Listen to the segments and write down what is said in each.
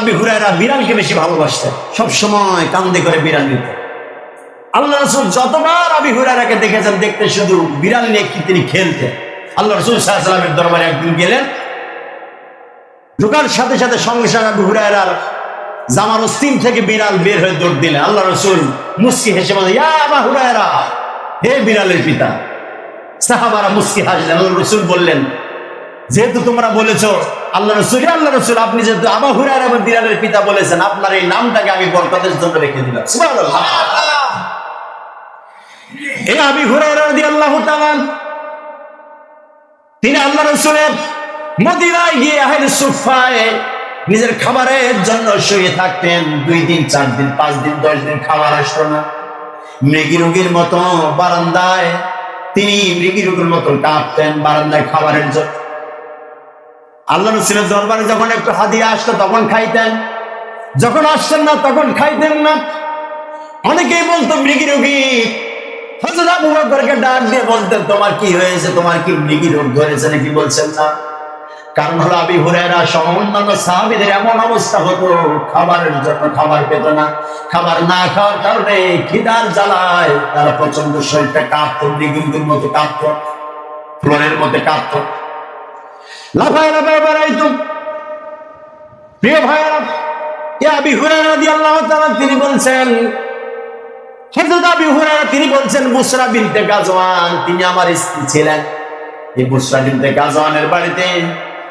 আবি হুরায়রা বিড়ালকে বেশি ভালোবাসতেন সব সময় কান্দে করে বিড়াল নিত। আল্লাহ রসুল যতবার আবি হুরায়রাকে দেখেছেন, দেখতে শুধু বিড়াল নিয়ে কি তিনি খেলতেন আল্লাহ রসুল সাল্লামের দরবারে একদিন গেলেন। ঢোকার সাথে সাথে সঙ্গে সঙ্গে আবু হুরায়রার জামার অস্তিম থেকে বিড়াল বের হয়ে দৌড় দিলেন আল্লাহ রসুল মুস্কি হেসে বলে, ইয়া হুরায়রা, হে বিড়ালের পিতা। সাহাবারা মুস্কি হাসলেন। আল্লাহ রসুল বললেন, যেহেতু তোমরা বলেছ আল্লাহ রসুল আল্লাহ রসুল, আপনি যেহেতু আবা হুরায়রা এবং বিড়ালের পিতা বলেছেন, আপনার এই নামটাকে আমি বরকতের জন্য রেখে দিলাম। এই হুরায়রা রাদিয়াল্লাহু তাআলা তিনি আল্লাহ রসুলের মদিনায় গিয়ে আহের সুফায় নিজের খাবারের জন্য শুয়ে থাকতেন। দুই দিন, চার দিন, পাঁচ দিন, দশ দিন খাবার আসতো না। মৃগী রোগীর মতো বারান্দায় তিনি মৃগী রোগীর মতো কাঁপতেন বারান্দায় খাবারের জন্য। আল্লাহ রসুলের দরবারে যখন একটু হাদিয়া আসতো, তখন খাইতেন। যখন আসছেন না, তখন খাইতেন না। অনেকেই বলতো, মৃগী রোগী। তোমার কি হয়েছে? তোমার কি ধরেছে বলছেন, না। কারণ হলো এমন অবস্থা হতো, খাবারের খাবার পেত না। খাবার না খাওয়ার কারণে জ্বালায় তারা প্রচণ্ড শরীরটা কাঁপতো, মৃগীর মতো কাঁপতো, ফ্লোরের মধ্যে কাঁপতো। লাফায় লাফায় প্রিয় ভাইয়েরা তিনি বলছেন বুসরা বিনতে গাজওয়ান, তিনি আমার স্ত্রী ছিলেন। এই বুসরা বিনতে গাজওয়ানের বাড়িতে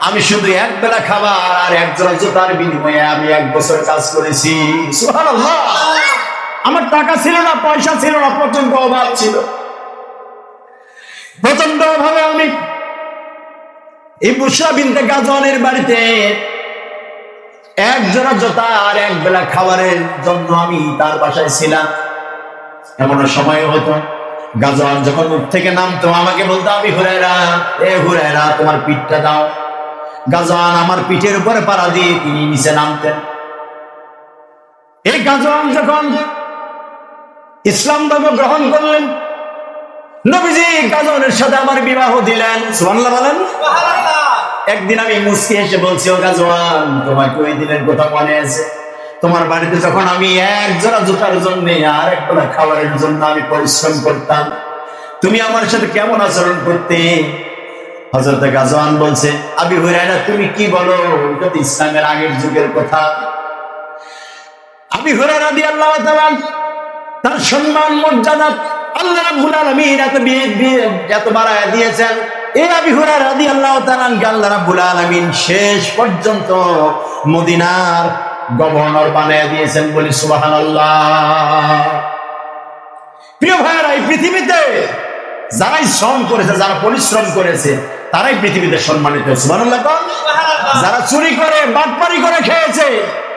আমি শুধু এক বেলা খাবার আর এক জোড়া জুতার বিনিময়ে আমি এক বছর কাজ করেছি। আমার টাকা ছিল না, পয়সা ছিল না প্রচণ্ড অভাব ছিল। প্রচণ্ড অভাবে এই বুসরা বিনতে গাজওয়ানের বাড়িতে এক জোতা আর এক বেলা খাবারের জন্য আমি তার বাসায় ছিলাম। এমন সময় হতো গাজওয়ান যখন মুখ থেকে নামতো, আমাকে বলতো, আমি হুরায়রা, এ হুরায়রা, তোমার পিঠটা দাও। গাজওয়ান আমার পিঠের উপরে পাড়া দিয়ে তিনি নিচে নামতেন। এই গাজওয়ান যখন ইসলাম ধর্ম গ্রহণ করলেন নবীজি গাজওয়ানের সাথে আমার বিবাহ দিলেন। সুবহানাল্লাহ বলেন। একদিন আমি মুসকি এসে বলছি ও গাজওয়ান তোমাকে ওই দিনের কথা মনে আছে? তোমার বাড়িতে যখন আমি এক জোড়া জুতার জন্য আর এক বেলা খাবারের জন্য আমি পরিশ্রম করতাম তুমি আমার সাথে কেমন আচরণ করতে? হজরত গাজওয়ান বলছে আবি হুরায়রা তুমি কি বলো? এটা তো ইসলামের আগের যুগের কথা। আবি হুরায়রা দিয়ে আল্লাহ তার সম্মান মর্যাদা আল্লাহ রাব্বুল আলামিন এত বিয়ে বিয়ে এত বাড়ায় দিয়েছেন। এই আবি হুরায়রা রাদিয়াল্লাহু তাআলা আল্লাহ রাব্বুল আলামিন শেষ পর্যন্ত মদিনার গভর্নর বানিয়ে দিয়েছেন বলি সুবহানাল্লাহ। প্রিয় ভাইয়েরা এই পৃথিবীতে যারাই শ্রম করেছে যারা পরিশ্রম করেছে তারাই পৃথিবীতে সম্মানিত। সুবহানাল্লাহ? যারা চুরি করে বাটপারি করে খেয়েছে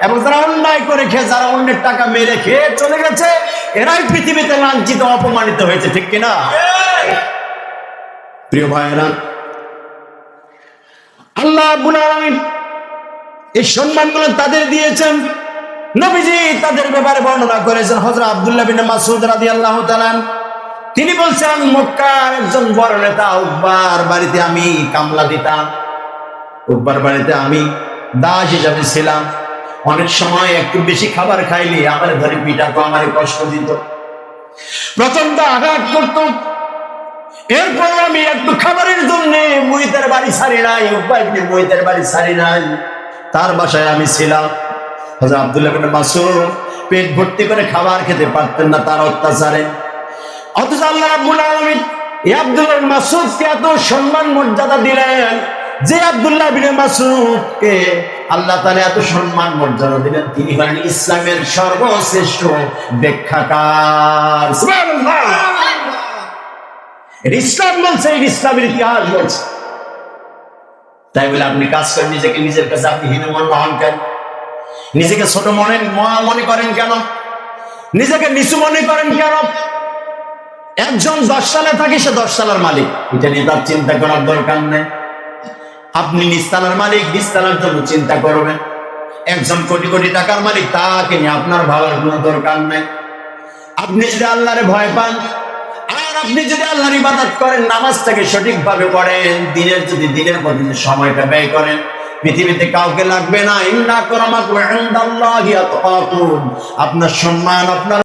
এবং যারা অন্যায় করে খেয়ে, যারা অন্যের টাকা মেরে খেয়ে চলে গেছে, এরাই পৃথিবীতে লাঞ্ছিত, অপমানিত হয়েছে, ঠিক কিনা? প্রিয় ভাইয়েরা, আল্লাহ এই সম্মানগুলো তাদের দিয়েছেন। নবীজি তাদের ব্যাপারে বর্ণনা করেছেন। হযরত আব্দুল্লাহ বিন মাসউদ রাদিয়াল্লাহু তাআলা তিনি বলছেন, মক্কার একজন বড় নেতা, উকবার বাড়িতে আমি কামলা দিতাম, উকবার বাড়িতে আমি দাস হিসাবে ছিলাম। অনেক সময় একটু বেশি খাবার খাইলে আমার ধরে পিঠাতো আমার কষ্ট দিত। প্রচণ্ড আঘাত করতো। এরপর আমি একটু খাবারের জন্য মুহিতের বাড়ি ছাড়ি নাই, উপায় মুহিতের বাড়ি ছাড়ি নাই। তার বাসায় আমি ছিলাম। হযরত আব্দুল্লাহ মাসউদ পেট ভর্তি করে খাবার খেতে পারতেন না, তার অত্যাচারে। অথচ আল্লাহ রাব্বুল আলামিন এই আব্দুল্লাহ বিন মাসউদকে এত সম্মান মর্যাদা দিলেন। যে আব্দুল্লাহ বিন মাসউদকে আল্লাহ তাআলা এত সম্মান মর্যাদা দিলেন তিনি হলেন ইসলামের সর্বশ্রেষ্ঠ ব্যাখ্যাকার। সুবহানাল্লাহ। ইসলাম বলছে ইসলামের ইতিহাস বলছে। তাই বলে আপনি কাজ করেন নিজেকে নিজের কাছে আপনি হীনমন হন কেন? নিজেকে ছোট মনে মনে করেন কেন? নিজেকে নিচু মনে করেন কেন? একজন দশ সালে থাকে, সে দশ সালের মালিক। এটা নিয়ে তার চিন্তা করার দরকার নেই। আপনি নিস্তালার মালিক নিস্তালার জন্য চিন্তা করবেন। একজন কোটি কোটি টাকার মালিক, তাকে নিয়ে আপনার ভাবার কোনো দরকার নেই। আপনি যদি আল্লাহরে ভয় পান, আর আপনি যদি আল্লাহর ইবাদত করেন, নামাজটাকে সঠিকভাবে পড়েন, দিনের যদি দিনের প্রতি যে সময়টা ব্যয় করেন, পৃথিবীতে কাউকে লাগবে না। আপনার সম্মান, আপনার